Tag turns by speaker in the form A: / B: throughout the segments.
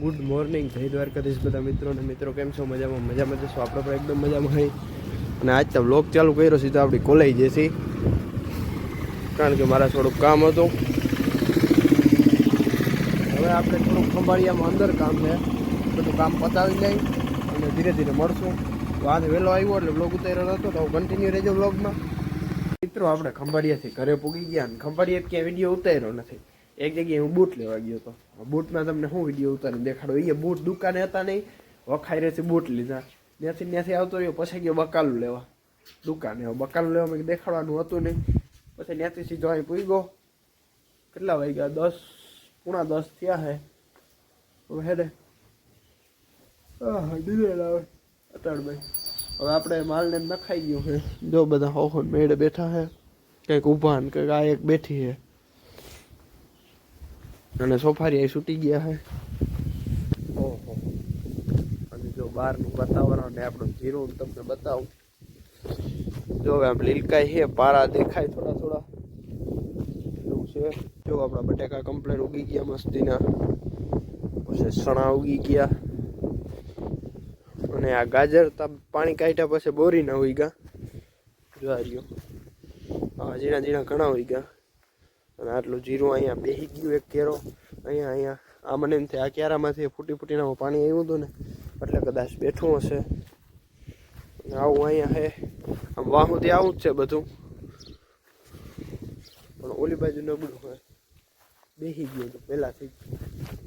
A: Good morning જય દ્વારકાધીશ બધા મિત્રો અને મિત્રો, કેમ છો? મજામાં? મજામાં જશો આપણે પણ એકદમ મજામાં હોય અને આજ તો બ્લોગ ચાલુ કર્યો સીધો આપણી કોલેજ જશે કારણ કે મારા થોડુંક કામ હતું. હવે આપણે થોડુંક ખંભાળિયામાં અંદર કામ છે. બધું કામ પતાવી લઈ અને ધીરે ધીરે મળશું. તો આજે વહેલો આવ્યો એટલે બ્લોગ ઉતાર્યો નહોતો તો કન્ટિન્યુ રહેજો બ્લોગમાં મિત્રો, આપણે ખંભાળિયાથી ઘરે પૂગી ગયા અને ખંભાળિયા ક્યાંય વીડિયો ઉતાર્યો નથી. એક જગ્યાએ હું બૂટ લેવા ગયો હતો. બૂટમાં તમને શું વીડિયો ઉતારીને દેખાડો. એ બૂટ દુકાને હતા નહીં, વખાઈ રેથી બૂટ લીધા. ત્યાંથી ત્યાંથી આવતો રહ્યો, પછી ગયો બકાલું લેવા. દુકાને બકાલું લેવા મેં દેખાડવાનું હતું નહીં. પછી ત્યાંથી સીધો અહીં ગયો કેટલા વાગ્યા? દસ, પૂણા દસ થયા હે. હેડે ડીઝલ આવે. અટાણભાઈ હવે આપણે માલને નખાઈ ગયું છે જો બધા હોહો મેળે બેઠા હે. કંઈક ઊભા ને કંઈક આ એક બેઠી હે. અને સોફારી અહીં છૂટી ગયા હે. ઓહો. અને જો બહારનું વાતાવરણ ને આપણું જીરું તમને બતાવું. જો આમ લીલકાઈ છે, પારા દેખાય થોડા થોડા. એવું છે. જો આપણા બટેકા કમ્પ્લેટ ઉગી ગયા મસ્તીના. પછી સણા ઉગી ગયા. અને આ ગાજર તા પાણી કાઢ્યા પછી બોરી ના ગયા. જોવા રહ્યો. હા ઝીણા ઝીણા ઘણા હોય ગયા. અને આટલું જીરું અહીંયા બેહી ગયું એક કેરો અહીંયા અહીંયા. આ મને એમ થાય, આ ક્યારામાંથી ફૂટી ફૂટીને પાણી આવ્યું હતું ને, એટલે કદાચ બેઠું હશે. આવું અહીંયા હે. આમ વાહુથી આવું જ છે બધું. પણ ઓલી બાજુ નબળું હોય બેસી ગયું હતું પહેલાંથી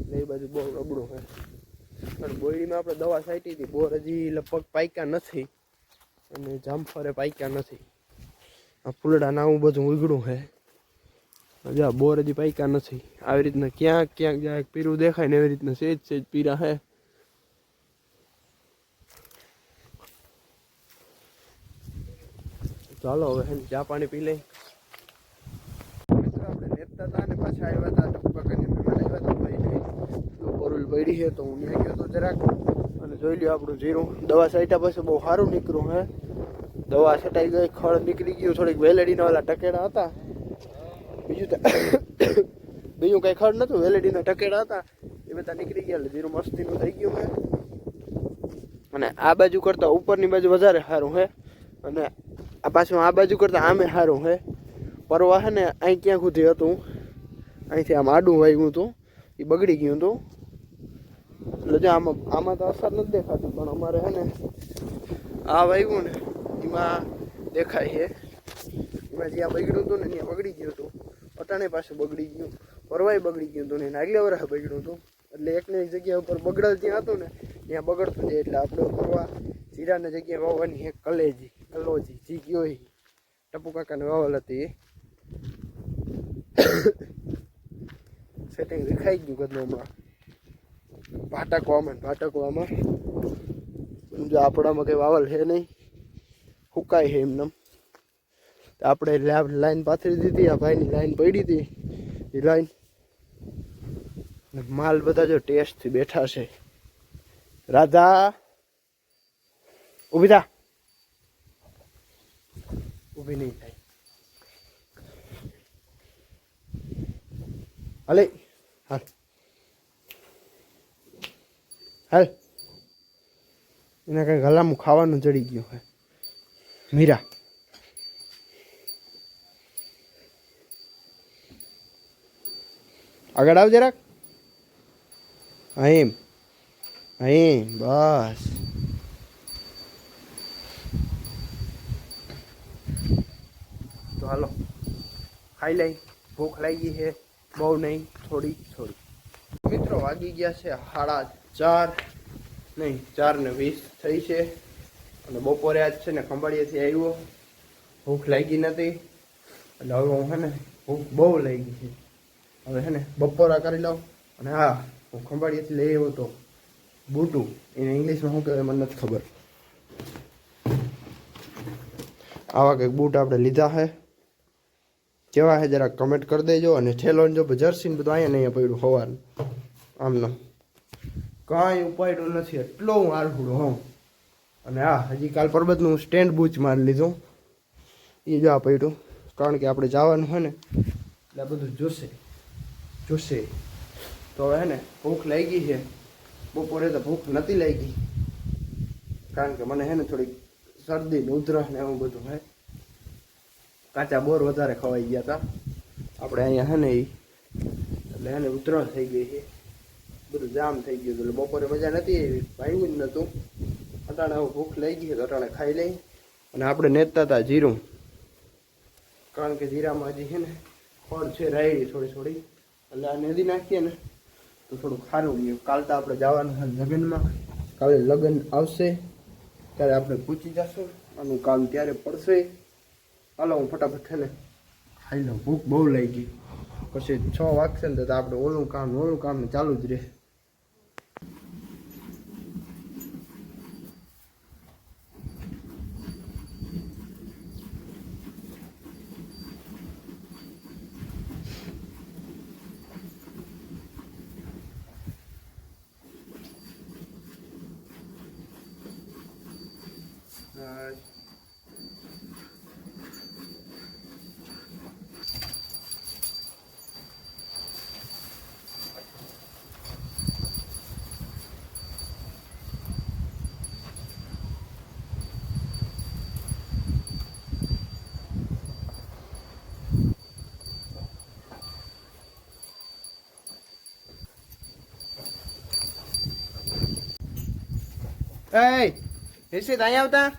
A: જ. એ બાજુ બહુ નબળું હોય પણ બોયડીમાં આપણે દવા છાંટી હતી. બોર હજી લગભગ પાક્યા નથી. અને જામફળે પાક્યા નથી. આ ફૂલડા નાવું બધું ઉગડું છે જા બોર હજી પાક્યા નથી. આવી રીતના ક્યાંક ક્યાંક જ્યાં, પીરું દેખાય ને એવી રીતના સેજ સેજ પીરા હે. ચાલો હવે ચા પાણી પી લઈ. આપણે હતા ને પાછા આવ્યા હતા બોરલ પડી છે, તો હું ત્યાં ગયો તો જરાક. અને જોઈ લ્યો આપણું જીરું. દવા છાંટ્યા પછી બહુ સારું નીકળ્યું હે. દવા છટાઈ ગઈ, ખળ નીકળી ગયું, થોડીક વેલેડીના ઓલા ટકેડા હતા. બીજું બીજું કઈ ખડ નતું, વેલેડીના ટકેડા હતા, એ બધા નીકળી ગયા, એટલે ધીરું મસ્તીનું થઈ ગયું હે અને આ બાજુ કરતાં ઉપરની બાજુ વધારે સારું હે અને આ પાછું આ બાજુ કરતાં આમે સારું હે પરવા હે ને, અહીં ક્યાં સુધી હતું? અહીંથી આમ આડું વાગ્યું હતું. એ બગડી ગયું હતું. એટલે જો આમાં આમાં તો અસર નથી દેખાતી, પણ અમારે હે ને, આ વાગ્યું ને, એમાં દેખાય છે. એમાં જ્યાં બગડ્યું હતું ને, ત્યાં બગડી ગયું હતું. અટાણે પાસે બગડી ગયું. પરવાય બગડી ગયું હતું ને આગલે વર્ષ બગડ્યું હતું. એટલે એકને એક જગ્યા ઉપર બગડલ ત્યાં હતું ને, ત્યાં બગડતું જાય એટલે આપણે પરવા જીરાને જગ્યાએ વાવવાની એક કલેજી, કલોજી, જી ગયો ટપુ કાકાને વાવલ હતી સેટિંગ દેખાઈ ગયું કદનું હમણાં ભાટકવામાં. ભાટકવામાં જો આપણામાં કંઈ વાવલ છે નહીં, હુકાય છે એમને આપણે લાઈન પાથરી દીધી, આ ભાઈની લાઈન પડી હતી. એ લાઈન. માલ બધા જો ટેસ્ટથી બેઠા છે. રાધા. ઊભી થા. ઊભી નહીં થાય. હાલે. હાલ. હાલ. એના કંઈ ગલામાં ખાવાનું ચડી ગયું હોય. મીરા. આગળ આવ જરાક. અહીં. અહીં. બસ. તો હાલો. ખાઈ લઈ. ભૂખ લાગી છે. બહુ નહીં, થોડી થોડી. મિત્રો વાગી ગયા છે સાડા ચાર. નહીં, ચાર ને વીસ થઈ છે. અને બપોરે આજ છે ને ખંભાળિયાથી આવ્યો. ભૂખ લાગી નથી એટલે હવે હું છે ને ભૂખ બહુ લાગી છે. હવે છે ને બપોરા કરી લઉં અને હા, હું ખંભાળીએથી લઈ આવ્યો તો બૂટું. એને ઇંગ્લિશમાં શું કહેવાય મને નથી ખબર. આવા કંઈક બૂટ આપણે લીધા છે. કેવા છે જરા કમેન્ટ કરી દેજો અને છેલ્લો જો જર્સી બધું અહીંયા નહીં પડ્યું સવારનું આમનો. કાંઈ ઉપાડ્યું નથી, એટલો હું આરહુડો હોઉં. અને હા, હજી કાલ પરબતનું સ્ટેન્ડ બૂચ મારી લીધું. એ જો આ પડ્યું. કારણ કે આપણે જવાનું હોય ને, એટલે બધું જોશે. જોશે. તો હવે ને ભૂખ લાગી છે. બપોરે તો ભૂખ નથી લાગી. કારણ કે મને હે ને થોડીક શરદી ને ઉધરસ ને એવું બધું હે. કાચા બોર વધારે ખવાઈ ગયા હતા આપણે અહીંયા હે ને એટલે એટલે ને ઉધરસ થઈ ગઈ છે. બધું જામ થઈ ગયું એટલે બપોરે મજા નથી આવી. ભાવ્યું જ નહોતું અટાણે હવે ભૂખ લઈ ગઈ તો અટાણે ખાઈ લઈ. અને આપણે નેતા હતા જીરું. કારણ કે જીરામાં હજી છે ને ફળ છે રાયડી થોડી થોડી. એટલે આ નદી નાખીએ ને તો થોડું સારું રહ્યું. કાલ તો આપણે જવાનું લગ્નમાં કાલે લગ્ન આવશે, ત્યારે આપણે પૂછી જશું આનું કામ ત્યારે પડશે. હાલો, હું ફટાફટ છે ને ખાઈ લઉં ભૂખ બહુ લાગી. પછી છ વાગશે ને તો આપણે ઓલું કામ ઓલું કામ ચાલુ જ રહે હા Ê, Hiển sĩ આવતા?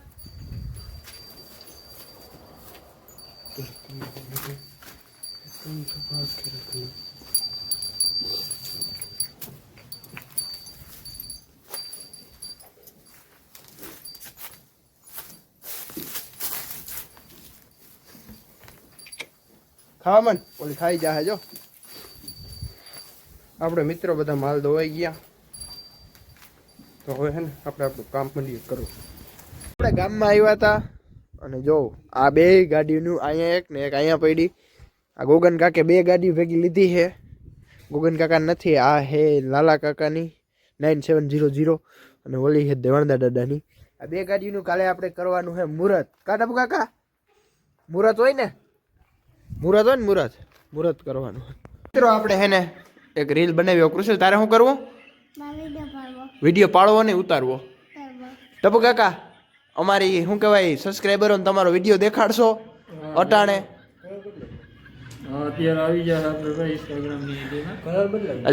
A: ખાવા મન ઓલી ખાઈ જાહે જો આપણે મિત્રો બધા માલ ધોવાઈ ગયા તો હવે હે ને આપણે આપણું કામ પણ કરો. આપણે ગામમાં આવ્યા હતા અને જો આ બે ગાડીનું અહીંયા એક ને એક અહીંયા પડી. આ ગોગન કાકે બે ગાડી ભેગી લીધી છે. ગોગન કાકા નથી આ હે લાલા કાકાની નાઇન સેવન જીરો જીરો અને ઓલી છે દેવાણદા દાદાની. આ બે ગાડીનું કાલે આપણે કરવાનું છે મુહૂર્ત કાઢા કાકા? મુહૂર્ત હોય ને? મુહૂર્ત હોય ને મુહૂર્ત મુહૂર્ત કરવાનું. મિત્રો આપણે હે ને એક રીલ બનાવ્યો કૃષિ તારે શું કરવું? વીડિયો પાડવો ને ઉતારવો. ટપુ કાકા અમારી શું કહેવાય સબસ્ક્રાઈબરોને તમારો વીડિયો દેખાડશો? અટાણે.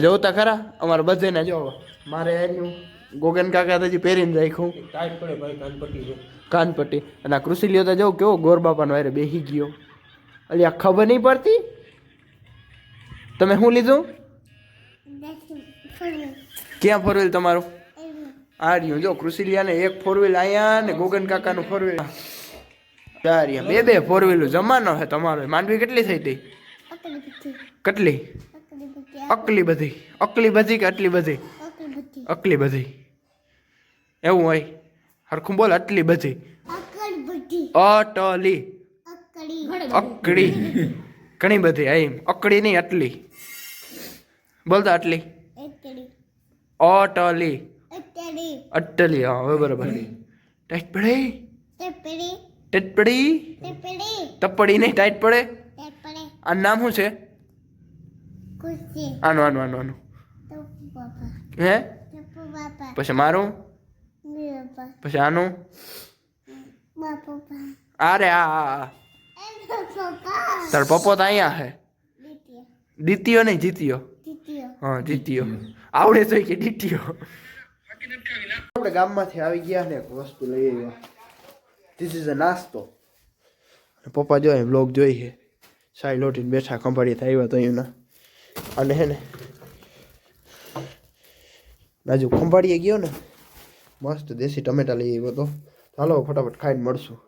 A: જોતા ખરા અમારા બધાને જો. મારે એનું ગોગન કાકા તો હજી પહેરીને રાખ્યું.
B: કાનપટ્ટી
A: અને આ કૃષિ લ્યો તો જો કેવો ગોર બાપાનો વાયરે બેસી ગયો. અલી આ ખબર નહીં પડતી? તમે શું લીધું? ક્યાં ફરવેલ તમારું? આ રહ્યું. જો કૃષિલિયાને એક ફોર વ્હીલ અહીંયા ને ગોગન કાકાનું ફોર વ્હીલ ચારિયા બે બે ફોર વ્હીલ જમાનો છે તમારો. માંડવી કેટલી થઈ હતી? કેટલી? અકલી બધી. અકલી બધી કે આટલી બધી? અકલી બધી. એવું હોય? હરખું બોલ આટલી બધી. અટલી. અકડી ઘણી બધી એમ. અકડી નહીં આટલી. બોલતા આટલી. અટલી. અટલી. હા હવે બરાબર. ટાઈટ પડે ટાઈટ ટપડી ટપડી નહીં ટાઈટ પડે? આ નામ શું છે? આનું આનું આનું આનું. હે? પછી મારું? પછી આનું? અરે આ. તાર પપ્પો તો અહીંયા હે દીતીયો. નહીં જીતીયો. હા જીતીયો. આવડે તો કે જીત્યો આપણે ગામમાંથી આવી ગયા ને એક વસ્તુ લઈ આવ્યા. ધીસ ઇઝ અ નાસ્તો અને પપ્પા જો બ્લોગ જોઈ છે. સાઈ લોટીને બેઠા ખંભાળી આવ્યા તો એના અને હે ને બાજુ ખંભાળીએ ગયો ને, મસ્ત દેશી ટમેટા લઈ આવ્યો તો. ચાલો ફટાફટ ખાઈને મળશું.